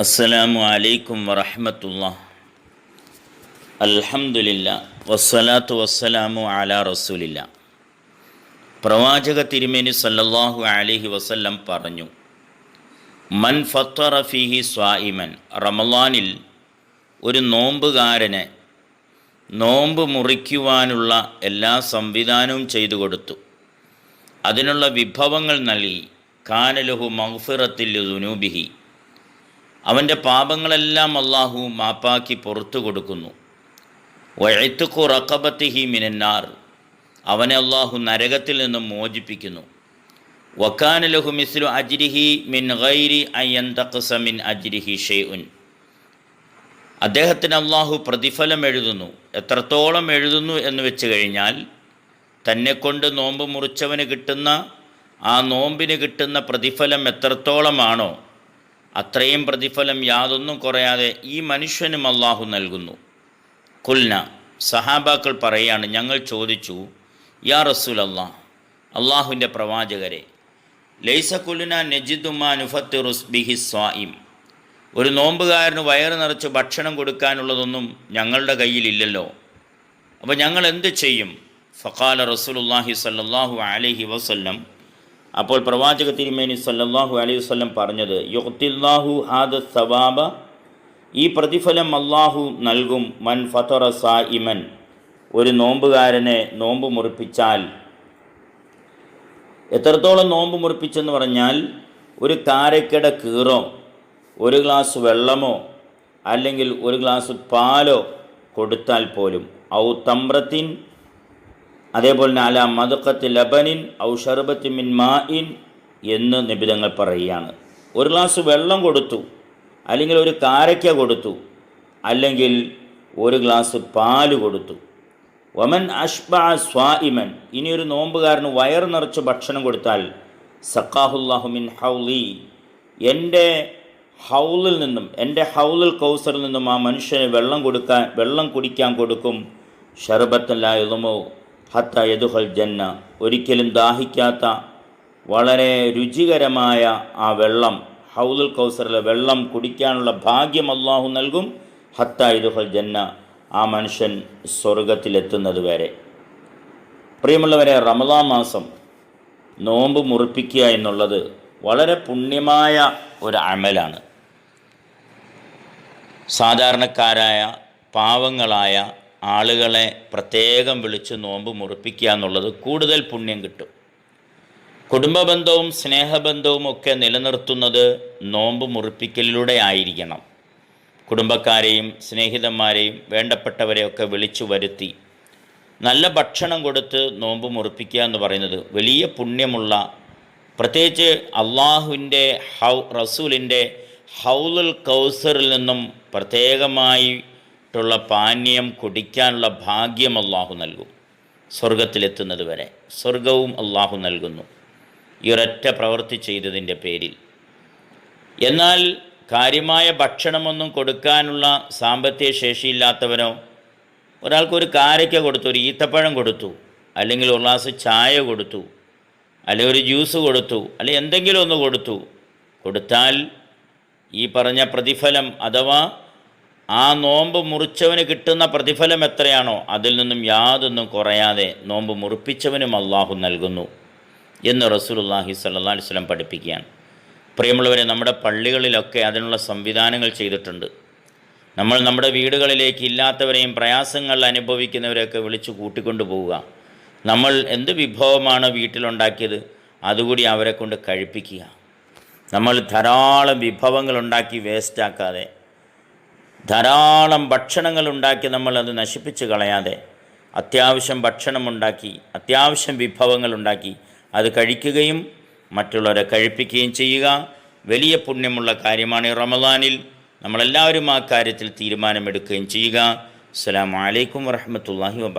അസ്സലാമു അലൈക്കും വറഹമത്തുള്ള അൽഹംദുലില്ല വസ്സലാത്തു വസ്സലാമു അല റസൂലില്ല. പ്രവാചക തിരുമേനി സല്ലല്ലാഹു അലൈഹി വസല്ലം പറഞ്ഞു മൻ ഫത്തറഫിഹി സ്വായിമൻ റമലാനിൽ ഒരു നോമ്പുകാരനെ നോമ്പ് മുറിക്കുവാനുള്ള എല്ലാ സംവിധാനവും ചെയ്തു കൊടുത്തു. അതിനുള്ള വിഭവങ്ങൾ നൽകി. കാനലഹു മഹ്ഫിറത്തിൽ ദുനൂബിഹി. അവന്റെ പാപങ്ങളെല്ലാം അള്ളാഹു മാപ്പാക്കി പുറത്തു കൊടുക്കുന്നു. വഴത്തുക്കു റക്കബത്തിഹി മിനന്നാർ. അവനെ അള്ളാഹു നരകത്തിൽ നിന്നും മോചിപ്പിക്കുന്നു. വക്കാനലഹു മിസ്ലു അജ്രിഹി മിൻ ഗൈരി അയ്യൻ തഖസ മിൻ അജ്രിഹി ഷെയ്ഉൻ അദ്ദേഹത്തിന് അള്ളാഹു പ്രതിഫലം എഴുതുന്നു. എത്രത്തോളം എഴുതുന്നു എന്ന് വെച്ച് കഴിഞ്ഞാൽ തന്നെക്കൊണ്ട് നോമ്പ് മുറിച്ചവന് കിട്ടുന്ന ആ നോമ്പിന് കിട്ടുന്ന പ്രതിഫലം എത്രത്തോളമാണോ അത്രയും പ്രതിഫലം യാതൊന്നും കുറയാതെ ഈ മനുഷ്യനും അള്ളാഹു നൽകുന്നു. കുൽന സഹാബാക്കൾ പറയാണ് ഞങ്ങൾ ചോദിച്ചു യാ റസൂൽ അള്ളാഹ് അള്ളാഹുവിന്റെ പ്രവാചകരെ ലൈസ കുലുന നജിദുമാ നുഫത്തിറുസ് ബിഹി സ്വായിം ഒരു നോമ്പുകാരന് വയറ് നിറച്ച് ഭക്ഷണം കൊടുക്കാനുള്ളതൊന്നും ഞങ്ങളുടെ കയ്യിലില്ലല്ലോ. അപ്പോൾ ഞങ്ങൾ എന്ത് ചെയ്യും? ഫഖാല റസൂലുല്ലാഹി സല്ലാഹു അലഹി വസല്ലം അപ്പോൾ പ്രവാചക തിരുമേനി സല്ലാഹു അലൈഹി വസല്ലം പറഞ്ഞത് യുക്തില്ലാഹു ഹാദ സവാബ. ഈ പ്രതിഫലം അള്ളാഹു നൽകും മൻ ഫതറ സായിമൻ ഒരു നോമ്പുകാരനെ നോമ്പ് മുറിപ്പിച്ചാൽ. എത്രത്തോളം നോമ്പ് മുറിപ്പിച്ചെന്ന് പറഞ്ഞാൽ ഒരു കാരക്കട കീറോ ഒരു ഗ്ലാസ് വെള്ളമോ അല്ലെങ്കിൽ ഒരു ഗ്ലാസ് പാലോ കൊടുത്താൽ പോലും ഔ തമ്രത്തിൻ അതേപോലെ തന്നെ അല മതുക്കത്ത് ലബനിൻ ഔ ഷർബത്ത് മിൻ ഇൻ എന്ന് നിബിധങ്ങൾ പറയുകയാണ്. ഒരു ഗ്ലാസ് വെള്ളം കൊടുത്തു അല്ലെങ്കിൽ ഒരു കാരയ്ക്ക കൊടുത്തു അല്ലെങ്കിൽ ഒരു ഗ്ലാസ് പാൽ കൊടുത്തു. വമൻ അഷ്ബ സ്വാഇമൻ ഇനി ഒരു നോമ്പുകാരന് വയർ നിറച്ച് ഭക്ഷണം കൊടുത്താൽ സക്കാഹുല്ലാഹു മിൻ ഹൗലി എന്റെ ഹൗലിൽ നിന്നും എന്റെ ഹൗലിൽ കൗസറിൽ നിന്നും ആ മനുഷ്യന് വെള്ളം കൊടുക്കാൻ വെള്ളം കുടിക്കാൻ കൊടുക്കും. ഷർബത്തല്ലായുമോ ഹത്ത യദുഹൽ ജന്ന. ഒരിക്കലും ദാഹിക്കാത്ത വളരെ രുചികരമായ ആ വെള്ളം ഹൗദുൽ കൗസറിലെ വെള്ളം കുടിക്കാനുള്ള ഭാഗ്യം അള്ളാഹു നൽകും ഹത്ത യദുഹൽ ജന്ന ആ മനുഷ്യൻ സ്വർഗത്തിലെത്തുന്നത് വരെ. പ്രിയമുള്ളവരെ റമദാ മാസം നോമ്പ് മുറിപ്പിക്കുക എന്നുള്ളത് വളരെ പുണ്യമായ ഒരു അമലാണ്. സാധാരണക്കാരായ പാവങ്ങളായ ആളുകളെ പ്രത്യേകം വിളിച്ച് നോമ്പ് മുറിപ്പിക്കുക എന്നുള്ളത് കൂടുതൽ പുണ്യം കിട്ടും. കുടുംബബന്ധവും സ്നേഹബന്ധവും ഒക്കെ നിലനിർത്തുന്നത് നോമ്പ് മുറിപ്പിക്കലിലൂടെ ആയിരിക്കണം. കുടുംബക്കാരെയും സ്നേഹിതന്മാരെയും വേണ്ടപ്പെട്ടവരെയൊക്കെ വിളിച്ചു വരുത്തി നല്ല ഭക്ഷണം കൊടുത്ത് നോമ്പ് മുറിപ്പിക്കുക എന്ന് പറയുന്നത് വലിയ പുണ്യമുള്ള പ്രത്യേകിച്ച് അള്ളാഹുവിന്റെ ഹൗ റസൂലിന്റെ ഹൗലുൽ കൗസറിൽ നിന്നും പ്രത്യേകമായിട്ടുള്ള പാനീയം കുടിക്കാനുള്ള ഭാഗ്യം അള്ളാഹു നൽകും. സ്വർഗത്തിലെത്തുന്നത് വരെ സ്വർഗവും അള്ളാഹു നൽകുന്നു. ഈ ഒരൊറ്റ പ്രവൃത്തി ചെയ്തതിന്റെ പേരിൽ. എന്നാൽ കാര്യമായ ഭക്ഷണമൊന്നും കൊടുക്കാനുള്ള സാമ്പത്തിക ശേഷിയില്ലാത്തവനോ ഒരാൾക്കൊരു കാരയ്ക്ക കൊടുത്തു ഒരു ഈത്തപ്പഴം കൊടുത്തു അല്ലെങ്കിൽ ഒരു ഗ്ലാസ് ചായ കൊടുത്തു അല്ലെങ്കിൽ ഒരു ജ്യൂസ് കൊടുത്തു അല്ലെങ്കിൽ എന്തെങ്കിലും ഒന്ന് കൊടുത്തു. കൊടുത്താൽ ഈ പറഞ്ഞ പ്രതിഫലം അഥവാ ആ നോമ്പ് മുറിച്ചവന് കിട്ടുന്ന പ്രതിഫലം എത്രയാണോ അതിൽ നിന്നും യാതൊന്നും കുറയാതെ നോമ്പ് മുറിപ്പിച്ചവനും അള്ളാഹു നൽകുന്നു എന്ന് റസൂലുല്ലാഹി സല്ലാ അലിസ്ലം പഠിപ്പിക്കുകയാണ്. പ്രിയമുള്ളവരെ നമ്മുടെ പള്ളികളിലൊക്കെ അതിനുള്ള സംവിധാനങ്ങൾ ചെയ്തിട്ടുണ്ട്. നമ്മൾ നമ്മുടെ വീടുകളിലേക്ക് ഇല്ലാത്തവരെയും പ്രയാസങ്ങൾ അനുഭവിക്കുന്നവരെയൊക്കെ വിളിച്ചു കൂട്ടിക്കൊണ്ടു പോവുക. നമ്മൾ എന്ത് വിഭവമാണ് വീട്ടിലുണ്ടാക്കിയത് അതുകൂടി അവരെ കൊണ്ട് കഴിപ്പിക്കുക. നമ്മൾ ധാരാളം വിഭവങ്ങൾ ഉണ്ടാക്കി വേസ്റ്റാക്കാതെ ധാരാളം ഭക്ഷണങ്ങൾ ഉണ്ടാക്കി നമ്മൾ അത് നശിപ്പിച്ച് കളയാതെ അത്യാവശ്യം ഭക്ഷണം ഉണ്ടാക്കി അത്യാവശ്യം വിഭവങ്ങൾ ഉണ്ടാക്കി അത് കഴിക്കുകയും മറ്റുള്ളവരെ കഴിപ്പിക്കുകയും ചെയ്യുക. വലിയ പുണ്യമുള്ള കാര്യമാണ് ഈ റമദാനിൽ. നമ്മളെല്ലാവരും ആ കാര്യത്തിൽ തീരുമാനമെടുക്കുകയും ചെയ്യുക. അസ്സാം വലൈക്കും വറഹ്മത്തുള്ളാഹി വബ